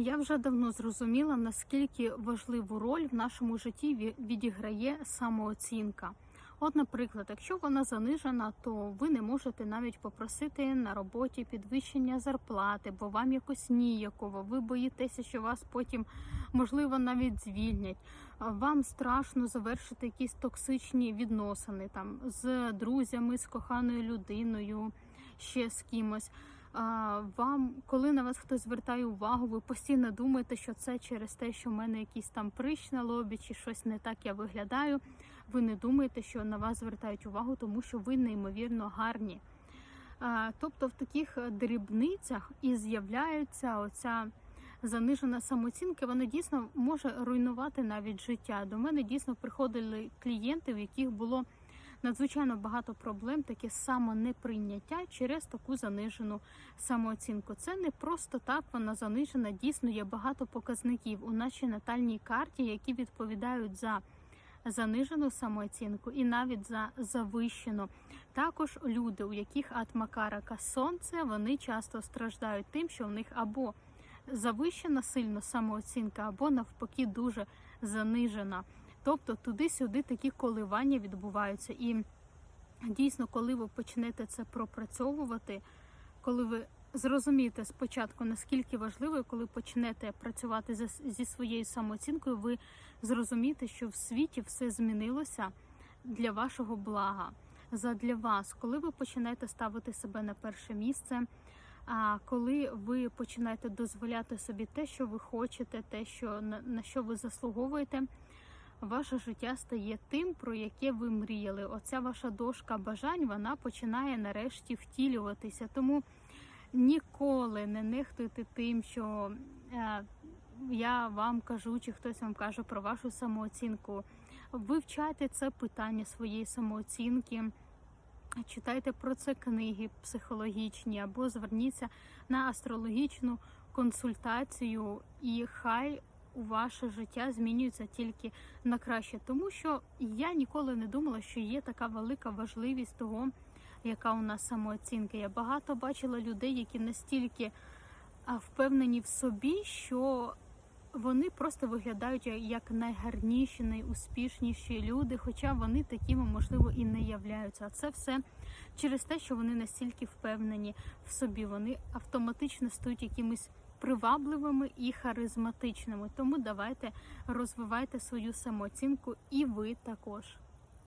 Я вже давно зрозуміла, наскільки важливу роль в нашому житті ві- відіграє самооцінка. От, наприклад, якщо вона занижена, то ви не можете навіть попросити на роботі підвищення зарплати, бо вам якось ніяково. Ви боїтеся, що вас потім можливо навіть звільнять. Вам страшно завершити якісь токсичні відносини там з друзями, з коханою людиною, ще з кимось. Вам, коли на вас хтось звертає увагу, ви постійно думаєте, що це через те, що в мене якийсь там прищ на лобі, чи щось не так я виглядаю. Ви не думаєте, що на вас звертають увагу, тому що ви неймовірно гарні. Тобто в таких дрібницях і з'являється оця занижена самооцінка, вона дійсно може руйнувати навіть життя. До мене дійсно приходили клієнти, в яких було надзвичайно багато проблем, таке самонеприйняття через таку занижену самооцінку. Це не просто так вона занижена. Дійсно є багато показників у нашій натальній карті, які відповідають за занижену самооцінку і навіть за завищену. Також люди, у яких атмакарака сонце, вони часто страждають тим, що в них або завищена сильно самооцінка, або навпаки дуже занижена. Тобто туди-сюди такі коливання відбуваються. І дійсно, коли ви почнете це пропрацьовувати, коли ви зрозумієте спочатку, наскільки важливо, і коли почнете працювати зі своєю самооцінкою, ви зрозумієте, що в світі все змінилося для вашого блага, задля вас, коли ви починаєте ставити себе на перше місце. А коли ви починаєте дозволяти собі те, що ви хочете, те, що на, що ви заслуговуєте, ваше життя стає тим, про яке ви мріяли. Оця ваша дошка бажань вона починає нарешті втілюватися. Тому ніколи не нехтуйте тим, що е, я вам кажу, чи хтось вам каже про вашу самооцінку. Вивчайте це питання своєї самооцінки. Читайте про це книги психологічні або зверніться на астрологічну консультацію, і хай ваше життя змінюється тільки на краще, тому що я ніколи не думала, що є така велика важливість того, яка у нас самооцінка. Я багато бачила людей, які настільки впевнені в собі, що вони просто виглядають як найгарніші, найуспішніші люди, хоча вони такими, можливо, і не являються. А це все через те, що вони настільки впевнені в собі. Вони автоматично стають якимись привабливими і харизматичними. Тому давайте розвивайте свою самооцінку, і ви також.